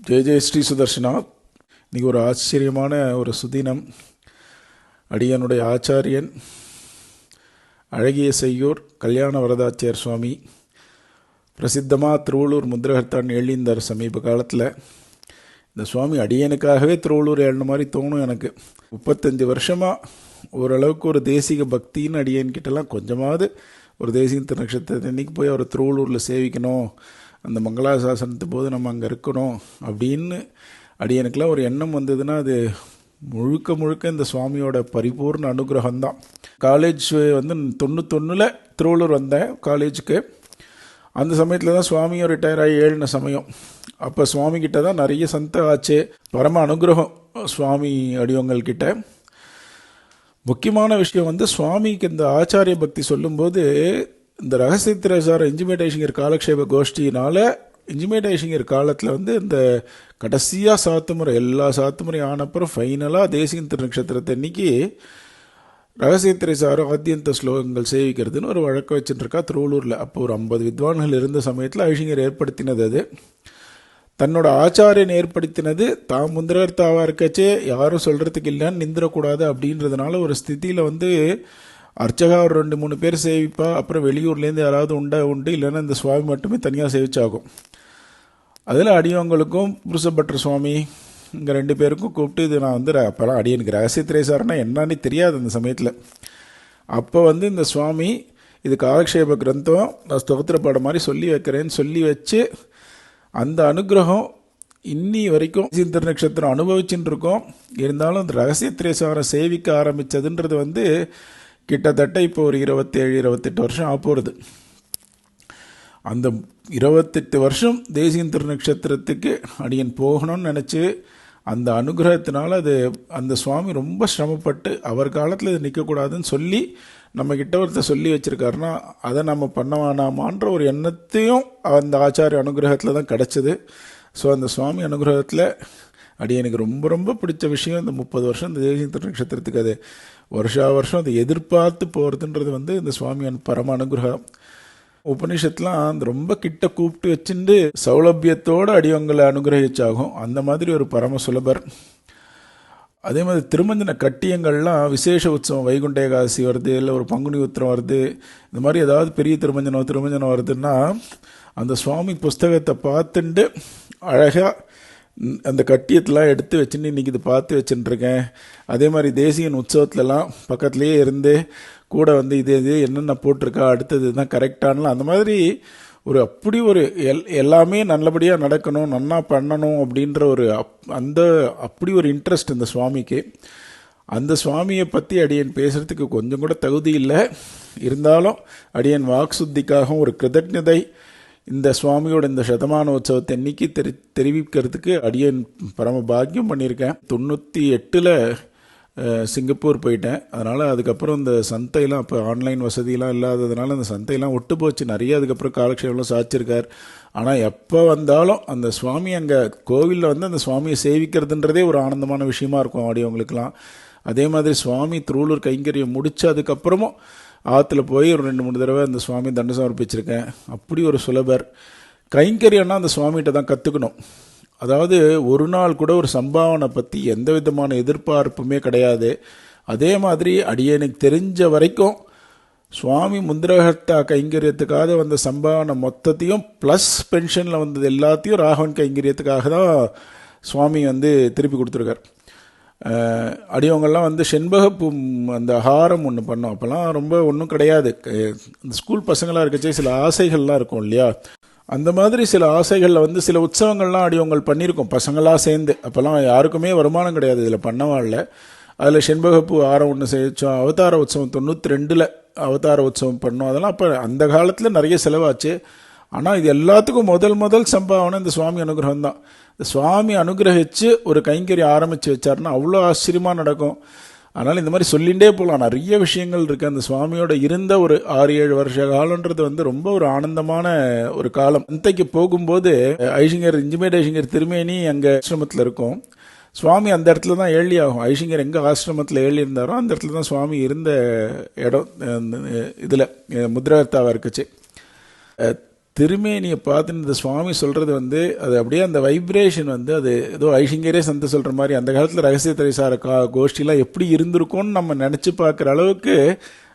ஜெய ஜெய ஸ்ரீ சுதர்ஷனா. இன்றைக்கி ஒரு ஆச்சரியமான ஒரு சுதினம். அடியனுடைய ஆச்சாரியன் அழகிய செய்யூர் கல்யாண வரதாச்சியார் சுவாமி பிரசித்தமாக திருவள்ளூர் முத்திரகர்த்தான் எழுந்தார் சமீப காலத்தில். இந்த சுவாமி அடியனுக்காகவே திருவள்ளூர் எழுந்த மாதிரி தோணும் எனக்கு. முப்பத்தஞ்சு வருஷமாக ஓரளவுக்கு ஒரு தேசிக பக்தின்னு அடியன்கிட்டலாம். கொஞ்சமாவது ஒரு தேசிக திருநக்ஷத்திரத்தை இன்னைக்கு போய் அவர் திருவள்ளூரில் சேவிக்கணும்? அந்த மங்களாசாசனத்து போது நம்ம அங்கே இருக்கணும் அப்படின்னு அடியனுக்கெல்லாம் ஒரு எண்ணம் வந்ததுன்னா அது முழுக்க முழுக்க இந்த சுவாமியோட பரிபூர்ண அனுகிரகம் தான் காலேஜ் வந்து தொண்ணூத்தொன்னில் திருவள்ளூர் வந்தேன் காலேஜுக்கு அந்த சமயத்தில் தான் சுவாமியும் ரிட்டையர் ஆகி ஏழின சமயம். அப்போ சுவாமி கிட்ட தான் நிறைய சந்த ஆச்சு. பரம அனுகிரகம் சுவாமி அடியவங்கள்கிட்ட. முக்கியமான விஷயம் வந்து சுவாமிக்கு இந்த ஆச்சாரிய பக்தி சொல்லும்போது இந்த ரகசிய சார் இன்ஜிமேட்டேஷங்கர் காலக்ஷேப கோஷ்டினால இன்ஜிமேட்டேஷங்கர் காலத்தில் வந்து இந்த கடைசியாக சாத்துமுறை எல்லா சாத்துமுறை ஆனப்புறம் ஃபைனலாக தேசிய திருநக்ஷத்திரத்தை அன்னைக்கு ரகசிய சாரும் ஆத்தியந்த ஸ்லோகங்கள் சேவிக்கிறதுன்னு ஒரு வழக்கம் வச்சுட்டுருக்கா திருவள்ளூரில். அப்போ ஒரு ஐம்பது வித்வான்கள் இருந்த சமயத்தில் ஐஷிங்கர் ஏற்படுத்தினது அது. தன்னோட ஆச்சாரியன் ஏற்படுத்தினது தாம் முந்திரர் இருக்கச்சே யாரும் சொல்கிறதுக்கு இல்லைன்னு நிந்திரக்கூடாது அப்படின்றதுனால ஒரு ஸ்திதியில் வந்து அர்ச்சகா ஒரு ரெண்டு மூணு பேர் சேவிப்பா அப்புறம் வெளியூர்லேருந்து யாராவது உண்டா உண்டு இல்லைன்னா இந்த சுவாமி மட்டுமே தனியாக சேவிச்சாகும். அதில் அடியவங்களுக்கும் புருஷபட்டர் சுவாமி இங்கே ரெண்டு பேருக்கும் கூப்பிட்டு இது நான் வந்து அப்போலாம் அடியனுக்கு ரகசிய திரைசாரனா என்னன்னு தெரியாது அந்த சமயத்தில். அப்போ வந்து இந்த சுவாமி இது காலக்ஷேப கிரந்தம் நான் ஸ்தோத்திர பாடம் மாதிரி சொல்லி வைக்கிறேன்னு சொல்லி வச்சு அந்த அனுகிரகம் இன்னி வரைக்கும் சிந்திர நட்சத்திரம் அனுபவிச்சுட்டு இருக்கோம். இருந்தாலும் அந்த ரகசிய திரேசாரம் சேவிக்க ஆரம்பித்ததுன்றது வந்து கிட்டத்தட்ட இப்போ ஒரு இருபத்தேழு இருபத்தெட்டு வருஷம் ஆக போகிறது அந்த இருபத்தெட்டு வருஷம் தேசிய திருநக்ஷத்திரத்துக்கு அடியன் போகணும்னு நினச்சி அந்த அனுகிரகத்தினால் அது அந்த சுவாமி ரொம்ப சிரமப்பட்டு அவர் காலத்தில் இது நிற்கக்கூடாதுன்னு சொல்லி நம்ம கிட்ட ஒருத்தர் சொல்லி வச்சிருக்காருன்னா அதை நம்ம பண்ண வேணாமான்ற ஒரு எண்ணத்தையும் அந்த ஆச்சாரிய அனுகிரகத்தில் தான் கிடச்சிது. ஸோ அந்த சுவாமி அனுகிரகத்தில் அடி எனக்கு ரொம்ப ரொம்ப பிடிச்ச விஷயம் இந்த முப்பது வருஷம் இந்த தேசிய திருநக்ஷத்திரத்துக்கு அது. வருஷா வருஷம் அதை எதிர்பார்த்து போகிறதுன்றது வந்து இந்த சுவாமியான் பரம அனுகிரகம். உபனிஷத்துலாம் அந்த ரொம்ப கிட்ட கூப்பிட்டு வச்சுட்டு சௌலபியத்தோடு அடியவங்களை அனுகிரகிச்சாகும். அந்த மாதிரி ஒரு பரம சுலபர். அதே மாதிரி திருமஞ்சன கட்டியங்கள்லாம் விசேஷ உற்சவம் வைகுண்ட ஏகாசி வருது இல்லை ஒரு பங்குனி உத்திரம் வருது இந்த மாதிரி ஏதாவது பெரிய திருமஞ்சனம் திருமஞ்சனம் வருதுன்னா அந்த சுவாமி புஸ்தகத்தை பார்த்துட்டு அழகாக அந்த கட்டியத்தெலாம் எடுத்து வச்சுன்னு இன்றைக்கி இது பார்த்து வச்சுட்டுருக்கேன். அதே மாதிரி தேசியன் உற்சவத்துலலாம் பக்கத்துலேயே இருந்து கூட வந்து இது இது என்னென்ன போட்டிருக்கா அடுத்தது தான் கரெக்டானலாம் அந்த மாதிரி ஒரு அப்படி ஒரு எல் எல்லாமே நல்லபடியாக நடக்கணும் நன்னா பண்ணணும் அப்படின்ற ஒரு அப் அந்த அப்படி ஒரு இன்ட்ரெஸ்ட் இந்த சுவாமிக்கு. அந்த சுவாமியை பற்றி அடியன் பேசுகிறதுக்கு கொஞ்சம் கூட தகுதி இல்லை. இருந்தாலும் அடியன் வாக் சுத்திக்காகவும் ஒரு கிருதஜதை இந்த சுவாமியோட இந்த சதமான உற்சவத்தை இன்னைக்கு தெரி தெரிவிக்கிறதுக்கு அடியன் பரம பாக்கியம் பண்ணியிருக்கேன். தொண்ணூற்றி எட்டில் சிங்கப்பூர் போயிட்டேன். அதனால் அதுக்கப்புறம் இந்த சந்தையெல்லாம் அப்போ ஆன்லைன் வசதியெலாம் இல்லாததுனால அந்த சந்தையெல்லாம் ஒட்டு போச்சு. நிறைய அதுக்கப்புறம் காலக்ஷேபம்லாம் சாச்சிருக்கார் ஆனால் எப்போ வந்தாலும் அந்த சுவாமி அங்கே கோவிலில் வந்து அந்த சுவாமியை சேவிக்கிறதுன்றதே ஒரு ஆனந்தமான விஷயமா இருக்கும் ஆடியவங்களுக்கெல்லாம் அதே மாதிரி சுவாமி திருவள்ளூர் கைங்கரியம் முடிச்சு அதுக்கப்புறமும் ஆற்றுல போய் ஒரு ரெண்டு மூணு தடவை அந்த சுவாமி தண்டை சமர்ப்பிச்சிருக்கேன். அப்படி ஒரு சுலபர். கைங்கரியம்னா அந்த சுவாமிகிட்ட தான் கற்றுக்கணும் அதாவது ஒரு நாள் கூட ஒரு சம்பாவனை பற்றி எந்த விதமான எதிர்பார்ப்புமே கிடையாது. அதே மாதிரி அடியனுக்கு தெரிஞ்ச வரைக்கும் சுவாமி முந்திரகர்த்தா கைங்கரியத்துக்காக வந்த சம்பாவனை மொத்தத்தையும் ப்ளஸ் பென்ஷனில் வந்தது எல்லாத்தையும் ராகவன் கைங்கரியத்துக்காக தான் சுவாமி வந்து திருப்பி கொடுத்துருக்கார். அடியவங்கள்லாம் வந்து செண்பகப்பூ அந்த ஹாரம் ஒன்று பண்ணோம். அப்போல்லாம் ரொம்ப ஒன்றும் கிடையாது. இந்த ஸ்கூல் பசங்களாக இருக்கச்சே சில ஆசைகள்லாம் இருக்கும் இல்லையா? அந்த மாதிரி சில ஆசைகளில் வந்து சில உற்சவங்கள்லாம் அடியவங்கள் பண்ணியிருக்கோம் பசங்களாக சேர்ந்து. அப்போல்லாம் யாருக்குமே வருமானம் கிடையாது இதில் பண்ணவாளில் அதில் செண்பகப்பூ ஆரம் ஒன்று செய்ச்சோம் அவதார உற்சவம் தொண்ணூற்றி ரெண்டில் அவதார உற்சவம் பண்ணோம். அதெல்லாம் அப்போ அந்த காலத்தில் நிறைய செலவாச்சு. ஆனால் இது எல்லாத்துக்கும் முதல் முதல் சம்பாவனை இந்த சுவாமி அனுகிரகம் தான் சுவாமி அனுகிரகித்து ஒரு கைங்கறி ஆரம்பித்து வச்சாருன்னா அவ்வளோ ஆச்சரியமாக நடக்கும். அதனால் இந்த மாதிரி சொல்லிகிட்டே போகலாம் நிறைய விஷயங்கள் இருக்குது அந்த சுவாமியோட இருந்த ஒரு ஆறு ஏழு வருஷ காலன்றது வந்து ரொம்ப ஒரு ஆனந்தமான ஒரு காலம். இன்றைக்கு போகும்போது ஐஷிங்கர் இன்ஜிமேட் ஐஷிங்கர் திருமேனி அங்கே ஆசிரமத்தில் இருக்கும். சுவாமி அந்த இடத்துல தான் ஏழி ஆகும். ஐஷிங்கர் எங்கே ஆசிரமத்தில் ஏழி இருந்தாரோ அந்த இடத்துல தான் சுவாமி இருந்த இடம் இதில் முத்ரகர்த்தாவாக இருக்குச்சு திருமேனியை பார்த்து இந்த சுவாமி சொல்கிறது வந்து அது அப்படியே அந்த வைப்ரேஷன் வந்து அது ஏதோ ஐஷிங்கரே சந்தை சொல்கிற மாதிரி அந்த காலத்தில் ரகசிய திரைசார கா கோஷ்டிலாம் எப்படி இருந்திருக்கும்னு நம்ம நினச்சி பார்க்குற அளவுக்கு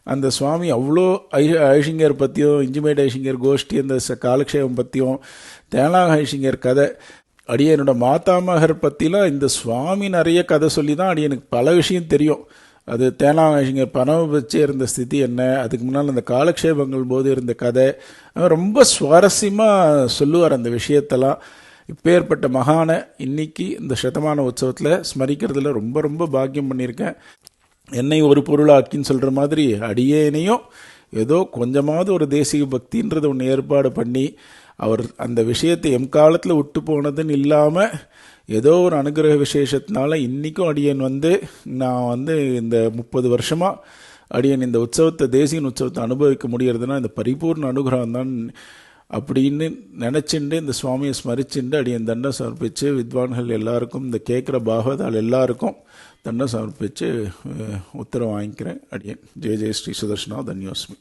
அந்த சுவாமி அவ்வளோ ஐ ஐஷிங்கர் பற்றியும் இஞ்சிமேட் ஐஷிங்கர் கோஷ்டி அந்த ச- காலக்ஷேபம் பற்றியும் தேனாக ஐஷிங்கர் கதை அடியனோட மாதாமகர் பற்றிலாம் இந்த சுவாமி நிறைய கதை சொல்லி தான் அடியனுக்கு பல விஷயம் தெரியும். அது தேனாங்க பணம் வச்சே இருந்த ஸ்திதி என்ன? அதுக்கு முன்னால் அந்த காலக்ஷேபங்கள் போது இருந்த கதை. ரொம்ப சுவாரஸ்யமாக சொல்லுவார் அந்த விஷயத்தெல்லாம். இப்பேற்பட்ட மகானை இன்னைக்கு இந்த சதமான உற்சவத்தில் ஸ்மரிக்கிறதுல ரொம்ப ரொம்ப பாக்கியம் பண்ணியிருக்கேன். என்னை ஒரு பொருளாக்கின்னு சொல்கிற மாதிரி அடியேனையும் ஏதோ கொஞ்சமாவது ஒரு தேசிய பக்தின்றது ஒன்று ஏற்பாடு பண்ணி அவர் அந்த விஷயத்தை எம் காலத்தில் விட்டு போனதுன்னு இல்லாமல் ஏதோ ஒரு அனுகிரக விசேஷத்தினால இன்றைக்கும் அடியன் வந்து நான் வந்து இந்த முப்பது வருஷமாக அடியன் இந்த உற்சவத்தை தேசியன் உற்சவத்தை அனுபவிக்க முடியறதுனா இந்த பரிபூர்ண அனுகிரகம் தான் அப்படின்னு நினச்சிண்டு இந்த சுவாமியை ஸ்மரிச்சுண்டு அடியன் தண்டம் சமர்ப்பித்து வித்வான்கள் எல்லாருக்கும் இந்த கேட்குற பாகவதால் எல்லாருக்கும் தண்டம் சமர்ப்பித்து உத்தரவு வாங்கிக்கிறேன். அடியன். ஜெய ஜெய ஸ்ரீ சுதர்ஷனா தன்யோஸ்மி.